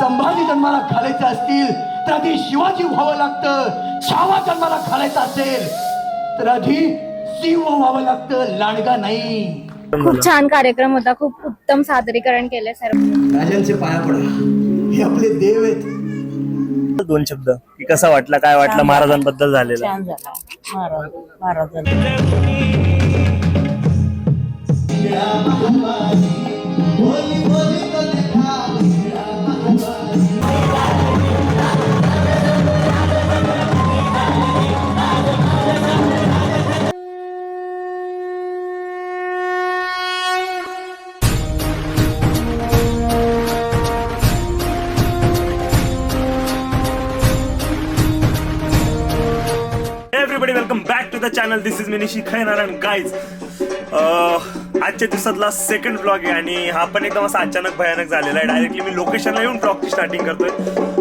संभाजी जन्माला घालायचे असतील तर आधी शिवाजी व्हावं लागतं. छावा जन्माला घालायचा असेल तर आधी शिव व्हावं लागतं. लांडगा नाही. खूप छान कार्यक्रम होता. खूप उत्तम सादरीकरण केले सर्व राजांचे पाया पडा. हे आपले देव आहेत. दोन शब्द. की कसा वाटला काय वाटलं महाराजांबद्दल झालेला? छान झाला. महाराज महाराजांना चॅनल दिस इज मिनिशी खैनारायण गाईज आजच्या दिवसातला सेकंड ब्लॉग आहे आणि हा पण एकदम असा अचानक भयानक झालेला आहे. डायरेक्टली मी लोकेशनला येऊन ब्लॉगची स्टार्टिंग करतोय.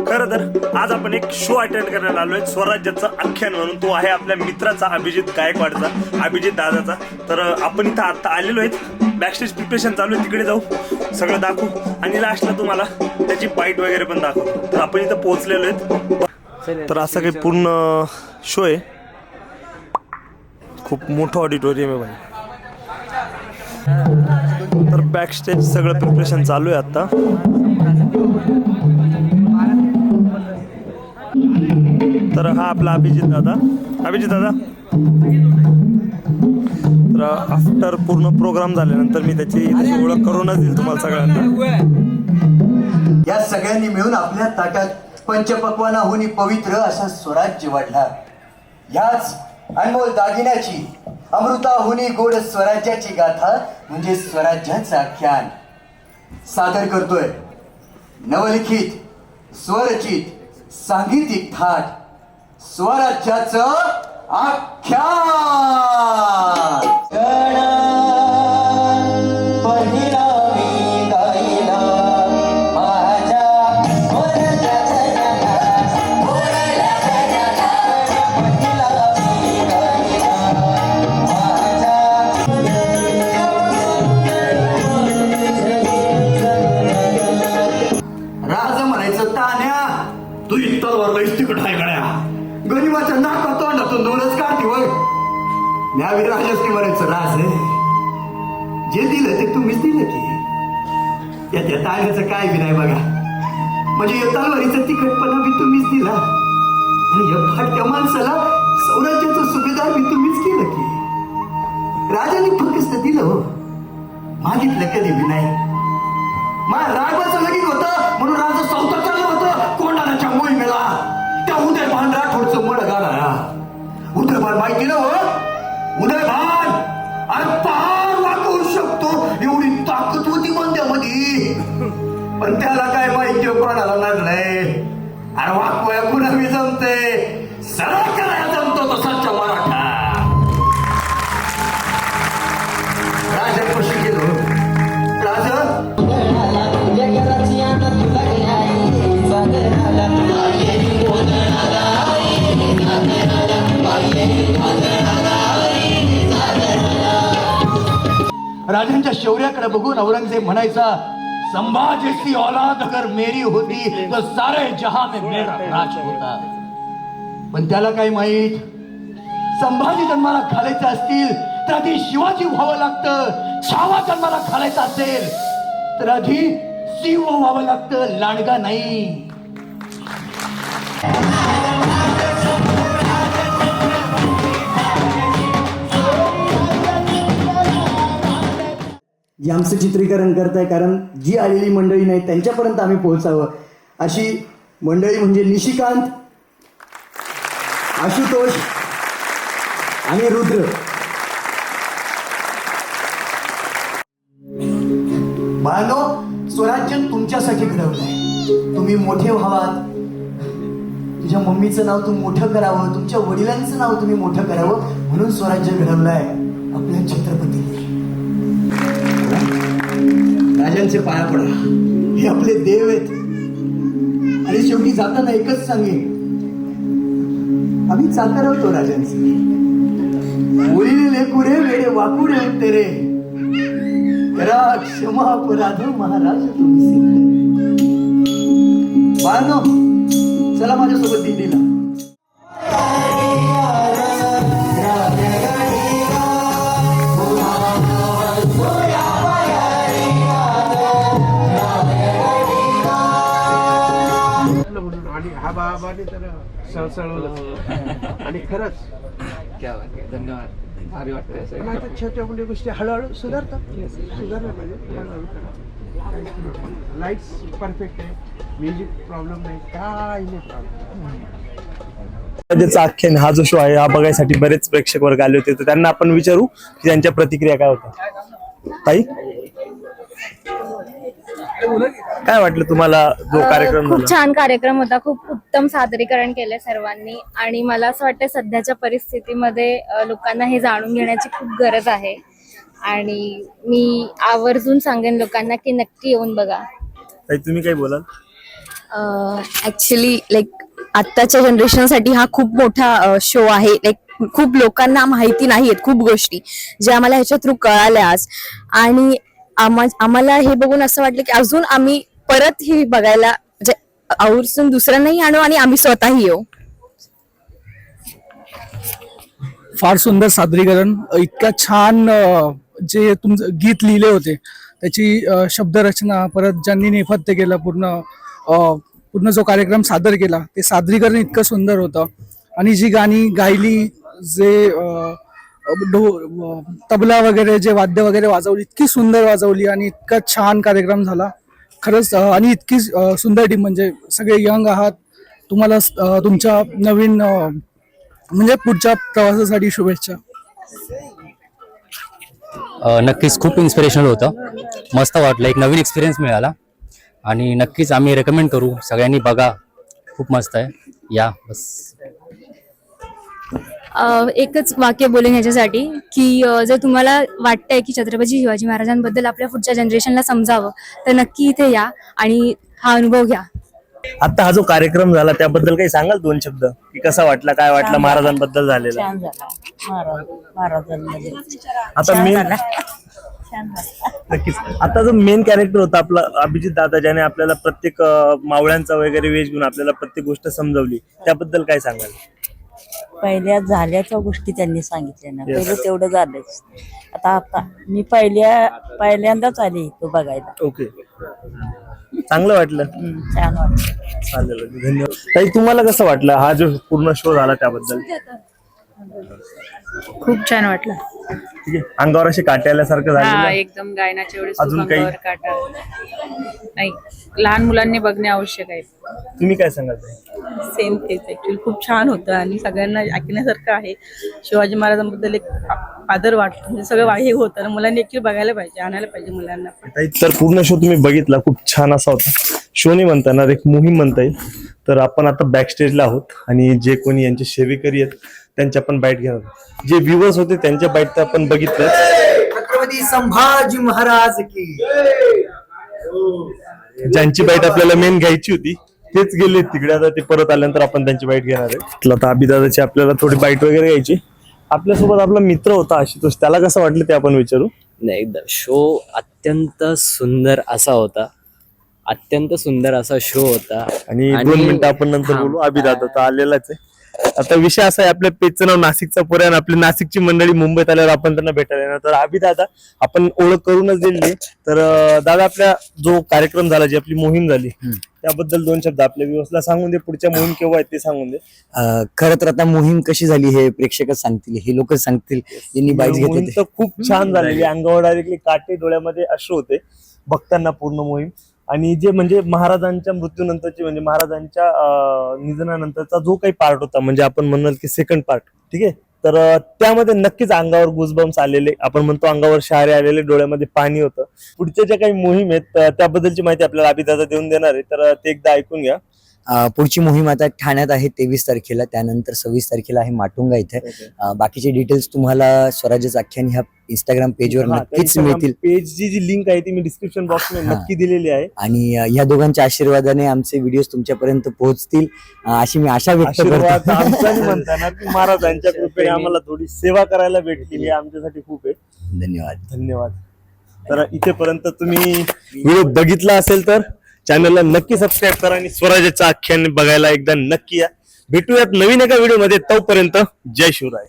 खरं तर आज आपण एक शो अटेंड करायला आलोय. स्वराज्याचा आख्यान म्हणून. तो आहे आपल्या मित्राचा अभिजित गायकवाडचा अभिजित दादाचा. तर आपण इथं आता आलेलो आहेत. बॅकस्टेज प्रिपरेशन चालू आहे. तिकडे जाऊ. सगळं दाखवू. आणि लास्टला तुम्हाला त्याची बाईट वगैरे पण दाखवू. तर आपण इथं पोहोचलेलो आहेत. तर असं काही पूर्ण शो आहे. खूप मोठं ऑडिटोरियम आहे भाई. तर बॅक स्टेज सगळं प्रिपरेशन चालू आहे आता. तर हा आपला अभिजित दादा. अभिजित दादा. तर आफ्टर पूर्ण प्रोग्राम झाल्यानंतर मी त्याची त्याची ओळख करूनच देईल तुम्हाला सगळ्यांना. या सगळ्यांनी मिळून आपल्या ताटात पंचपक्वानाहून पवित्र असा स्वराज्य वाढला. याच अनमोल दागिन्याची. अमृताहुनी गोड स्वराज्याची गाथा म्हणजे स्वराज्याचा आख्यान. सादर करतोय. नवलिखित स्वरचित सांगीतिक थाट. स्वराज्याचं आख्यान! तू इतर वर तिकट आहे गड्या. गरीबाच्या नाका तोंडातून दोनच काढते वय न्या राजस की म्हणायचं राज आहे. जे दिलं ते तुम्हीच दिलं की. या त्या ताण्याचं काय बी नाही बघा. म्हणजे या तलवारीचं तिखटपणा बी तुम्हीच दिला. आणि या फाटक्या माणसाला सौराज्याचं सुभेदार बी तुम्हीच केलं की. राजाने फक्त दिलं हो. मागितलं कधी बी नाही. मा रागवाचं लगीन होतं म्हणून राजा संत चाललं होतं कोंडाण्याच्या मोहिमेला. त्या उदयभान राठोडचं मड गाडा उदयभान माहिती ना हो? उदयभान अरे पार वाकवू शकतो एवढी ताकद होती मंद्यामध्ये. पण त्याला काय माहिती कोणाला लागलंय? अरे वाकवाया कुणा मी जमते सरळ करायला जमतो तसाच्या राजांच्या शौर्याकडे बघून औरंगजेब म्हणायचा संभाजीची औलाद अगर मेरी होती तर सारे जहा में मेरा राज होता. पण त्याला काय माहीत? संभाजी जन्माला घालायचे असतील तर आधी शिवाजी व्हावं लागतं. छावा जन्माला घालायचा असेल तर आधी शिव व्हावं लागतं. लांडगा नाही. जे आमचं चित्रीकरण करत आहे कारण जी आलेली मंडळी नाही त्यांच्यापर्यंत आम्ही पोहोचावं. अशी मंडळी म्हणजे निशिकांत आशुतोष आणि रुद्र. बाळांनो स्वराज्य तुमच्यासाठी घडवलंय. तुम्ही मोठे व्हावात. तुझ्या मम्मीचं नाव तू मोठं करावं. तुमच्या वडिलांचं नाव तुम्ही मोठं करावं. म्हणून स्वराज्य घडवलंय. आपल्या छत्रपती त्यांचे पाया पडा. हे आपले देव आहेत. आणि शेवटी जाताना एकच सांगेन. आम्ही चाकर होतो राजांचे. उरीले कुरे वेडे वाकुडे तेरे. करा क्षमा अपराध महाराज तुम्ही सिद्ध. चला माझ्यासोबत दिल्लीला. सळसळवलं. आणि खरंच क्या बात आहे धन्यवाद. भारी वाटतंय आता छोट्या मोठ्या गोष्टी हळूहळू सुधारतात. सुधारल्या पाहिजे. हळूहळू करा. लाईट्स परफेक्ट आहे. म्युझिक प्रॉब्लेम नाही. काही नाही प्रॉब्लेम त्याचा आख्यान हा जो शो आहे हा बघायसाठी बरेच प्रेक्षक वर्ग आले होते. तर त्यांना आपण विचारू की त्यांच्या प्रतिक्रिया काय होत्या. ताई? काय वाटलं तुम्हाला जो कार्यक्रम खूप छान कार्यक्रम होता. खूप उत्तम सादरीकरण केले सर्वांनी. आणि मला असं वाटतं सध्याच्या परिस्थितीमध्ये लोकांना हे जाणून घेण्याची खूप गरज आहे. आणि मी आवर्जून सांगेन लोकांना की नक्की येऊन बघा. तुम्ही काय बोलाल? ऍक्च्युली लाईक आत्ताच्या जनरेशनसाठी हा खूप मोठा शो आहे. लाईक खूप लोकांना माहिती नाहीयेत खूप गोष्टी ज्या आम्हाला ह्याच्या थ्रू कळाल्या आज आणि आम्हा आम्हाला हे बघून असं वाटलं की अजून आम्ही परत ही बघायला म्हणजे आवर्जून दुसऱ्यांनाही आणू आणि आम्ही स्वतःही येऊ. फार सुंदर सादरीकरण इतक्या छान जे तुमचं गीत लिहिले होते त्याची शब्दरचना परत ज्यांनी नेपथ्य केलं पूर्ण पूर्ण जो कार्यक्रम सादर केला ते सादरीकरण इतकं सुंदर होतं. आणि जी गाणी गायली जे ढो तबला वगैरे जे वाद्य वगैरे वाजवली इतकी सुंदर वाजवली आणि इतका छान कार्यक्रम झाला. खरंच आणि इतकी सुंदर टीम म्हणजे सगळे यंग आहात. तुम्हाला तुमच्या नवीन म्हणजे पुढच्या प्रवासासाठी शुभेच्छा. नक्कीच खूप इन्स्पिरेशनल होतं. मस्त वाटलं एक नवीन एक्सपिरियन्स मिळाला. आणि नक्कीच आम्ही रेकमेंड करू. सगळ्यांनी बघा. खूप मस्त आहे. या बस. एकच वाक्य बोलेन ह्याच्यासाठी की जर तुम्हाला वाटतंय की छत्रपती शिवाजी महाराजांबद्दल आपल्या पुढच्या जनरेशनला समजावं तर नक्की इथे या आणि हा अनुभव घ्या. आता हा जो कार्यक्रम झाला त्याबद्दल काही सांगाल दोन शब्द? की कसा वाटला काय वाटलं महाराजांबद्दल झालेला? छान झाला. महाराज महाराजांमध्ये. आता मेन झाला. छान झाला. नक्कीच. आता जो मेन कॅरेक्टर होता आपला अभिजित दादा ज्याने आपल्याला प्रत्येक अं, मावळ्यांचा वगैरे वेश घेऊन आपल्याला प्रत्येक गोष्ट समजवली त्याबद्दल काय सांगाल? पहिल्या झाल्याच्या गोष्टी त्यांनी सांगितल्या ना. पहिलं तेवढं झालंच. आता आता मी पहिल्या पहिल्यांदाच आली तो बघायला. ओके चांगलं वाटलं. हम्म, छान वाटलं. चालेल. धन्यवाद. ताई तुम्हाला कसं वाटलं हा जो पूर्ण शो झाला त्याबद्दल? खूप छान वाटलं. ठीक आहे. अंगावर असे काटे आल्यासारखं हा एकदम गायनाच्या वेळेस अजून काही? अंगावर काटा. नाही लहान मुलांनी बघणे आवश्यक आहे. तुम्ही काय सांगाल ताई? सेम तेच ऍक्च्युली खूप छान होतं आणि सगळ्यांना ऐकण्यासारखं आहे. शिवाजी महाराजांबद्दल एक आदर वाटतो. म्हणजे सगळं वा- हे होतं. आणि मुलांनी ऍक्च्युली बघायला पाहिजे आणायला पाहिजे मुलांना. पण ताई, तर पूर्ण शो तुम्ही बघितला. खूप छान असा होता. शो नाही म्हणता येणार एक मोहीम म्हणता येईल. तर आपण आता बॅक स्टेजला आहोत. आणि जे कोणी यांचे सेवेकरी आहेत त्यांच्या पण बाईट घेणार. जे व्ह्युअर्स होते त्यांच्या बाईट तर आपण बघितलं छत्रपती संभाजी महाराज की. ज्यांची बाईट आपल्याला मेन घ्यायची होती तेच गेले तिकडे. आता ते परत आल्यानंतर आपण त्यांची बाईट घेणार आहे आता अभिदादाची आपल्याला थोडी बाईट वगैरे घ्यायची. आपल्यासोबत आपला मित्र होता आशुतोष. त्याला कसं वाटलं ते आपण विचारू? नाही एकदा शो अत्यंत सुंदर असा होता. अत्यंत सुंदर असा शो होता. आणि दोन मिनिटं आपण नंतर हा. बोलू अभिदादा तर आलेलाच आहे. आता विषय असा आहे आपल्या पेजचं नाव नाशिकचा पुरे आणि आपली नाशिकची मंडळी मुंबईत आल्यावर आपण त्यांना भेटायला येणार. तर अभिदादा आपण ओळख करूनच दिली. तर दादा आपल्या जो कार्यक्रम झाला जी आपली मोहीम झाली त्याबद्दल दोन शब्द आपल्या व्यवस्था सांगून दे पुढच्या मोहीम केव्हा आहेत ते सांगून दे. खरं तर आता मोहीम कशी झाली हे प्रेक्षकच सांगतील हे लोकच सांगतील बाईट मोहीम घेतली तर खूप छान झालेली अंगावर डायरेक्टली काटे डोळ्यामध्ये अश्रू होते. बघताना पूर्ण मोहीम. आणि जे म्हणजे महाराजांच्या मृत्यूनंतरची म्हणजे महाराजांच्या निधनानंतरचा जो काही पार्ट होता म्हणजे आपण म्हणाल की सेकंड पार्ट ठीक आहे? तर त्यामध्ये नक्कीच अंगावर गुजबम्स आलेले आपण म्हणतो अंगावर शहारे आलेले डोळ्यामध्ये पाणी होतं. पुढच्या ज्या काही मोहीम आहेत त्याबद्दलची माहिती आपल्याला अभिदादा देऊन देणार आहे. तर ते एकदा ऐकून घ्या. पुढची मोहीम आता ठाण्यात आहे तेवीस तारखेला. त्यानंतर सव्वीस तारखेला आहे माटुंगा इथे. बाकीचे डिटेल्स तुम्हाला स्वराज्यच आख्यान ह्या इंस्टाग्राम पेजवर नक्कीच मिळतील. पेजची जी लिंक आहे ती मी डिस्क्रिप्शन हा. नक्की दिलेली आहे. आणि ह्या दोघांच्या आशीर्वादाने आमचे व्हिडिओ तुमच्यापर्यंत पोहोचतील. अशी मी आशा व्यक्त महाराजांच्या कृपेने आम्हाला थोडी सेवा करायला भेटली. हे आमच्यासाठी खूप आहे. धन्यवाद. धन्यवाद. तर इथेपर्यंत तुम्ही व्हिडिओ बघितला असेल तर? चॅनलला नक्की सबस्क्राईब करा आणि स्वराज्याचं आख्यान बघायला एकदा नक्की या. भेटूयात नवीन एका व्हिडिओमध्ये. तोपर्यंत जय शिवराय.